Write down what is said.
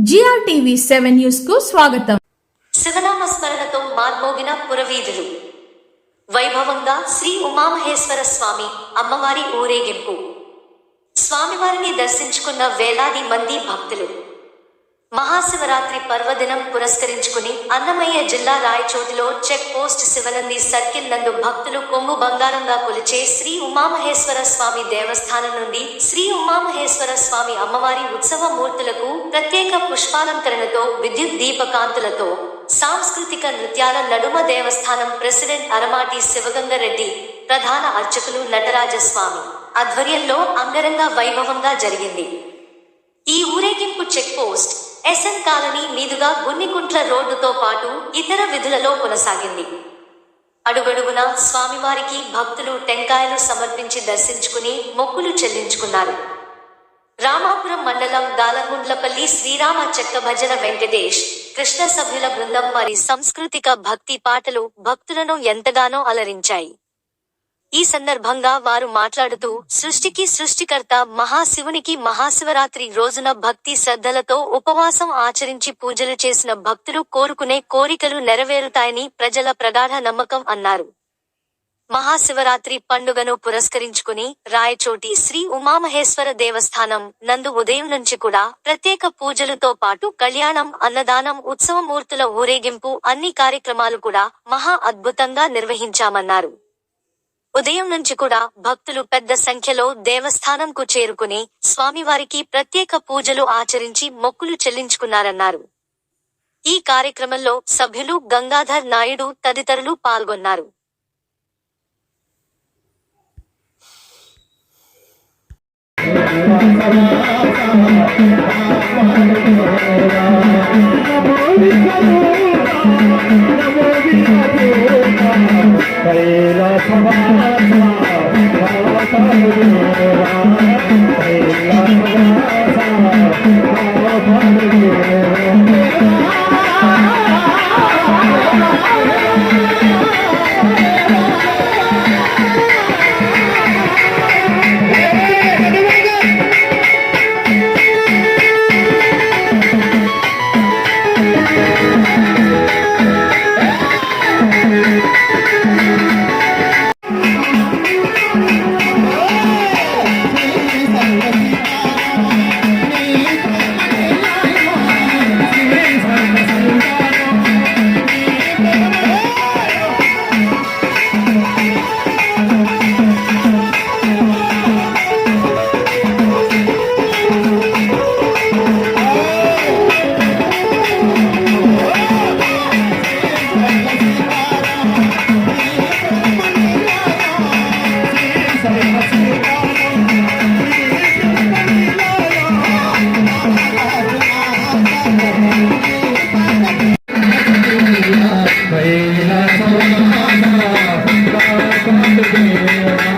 GRTV seven న్యూస్కు స్వాగతం. శివనామ స్మరణతో మార్మోగిన పురవీధులు. వైభవంగా శ్రీ ఉమామహేశ్వర స్వామి అమ్మవారి ఊరేగింపు. స్వామివారిని దర్శించుకున్న వేలాది మంది భక్తులు. మహాశివరాత్రి పర్వదినం పురస్కరించుకుని అన్నమయ్య జిల్లా రాయచోటిలో చెక్ పోస్ట్ శివనంది సర్కిల్ నందు భక్తులు కొమ్ము బంగారంగా కొలిచే శ్రీ ఉమామహేశ్వర స్వామి దేవస్థానం నుండి శ్రీ ఉమామహేశ్వర స్వామి అమ్మవారి ఉత్సవ మూర్తులకు ప్రత్యేక పుష్పాలంకరణతో విద్యుత్ దీపకాంతులతో సాంస్కృతిక నృత్యాల నడుమ దేవస్థానం ప్రెసిడెంట్ అరమాటి శివగంగారెడ్డి ప్రధాన అర్చకులు నటరాజస్వామి ఆధ్వర్యంలో అంగరంగ వైభవంగా జరిగింది. ఈ ఊరేగింపు చెక్ పోస్ట్ ఎస్ఎన్ కాలనీ మీదుగా గున్నికుంట్ల రోడ్డుతో పాటు ఇతర విధులలో కొనసాగింది. అడుగడుగునా స్వామివారికి భక్తులు టెంకాయలు సమర్పించి దర్శించుకుని మొక్కులు చెల్లించుకున్నారు. రామాపురం మండలం దాలగుండ్లపల్లి శ్రీరామ చెక్క భజన వెంకటేష్ కృష్ణ సభ్యుల బృందం మరి సాంస్కృతిక భక్తి పాటలు భక్తులను ఎంతగానో అలరించాయి. ఈ సందర్భంగా వారు మాట్లాడుతూ సృష్టికి సృష్టికర్త మహాశివునికి మహాశివరాత్రి రోజున భక్తి శ్రద్ధలతో ఉపవాసం ఆచరించి పూజలు చేసిన భక్తులు కోరుకునే కోరికలు నెరవేరుతాయని ప్రజల ప్రగాఢ నమ్మకం అన్నారు. మహాశివరాత్రి పండుగను పురస్కరించుకుని రాయచోటి శ్రీ ఉమామహేశ్వర దేవస్థానం నందు ఉదయం నుంచి కూడా ప్రత్యేక పూజలతో పాటు కళ్యాణం అన్నదానం ఉత్సవమూర్తుల ఊరేగింపు అన్ని కార్యక్రమాలు కూడా మహా అద్భుతంగా నిర్వహించామన్నారు. ఉదయం నుంచి కూడా భక్తులు పెద్ద సంఖ్యలో దేవస్థానంకు చేరుకుని స్వామివారికి ప్రత్యేక పూజలు ఆచరించి మొక్కులు చెల్లించుకున్నారన్నారు. ఈ కార్యక్రమంలో సభ్యులు గంగాధర్ నాయుడు తదితరులు పాల్గొన్నారు. Thank Thank you.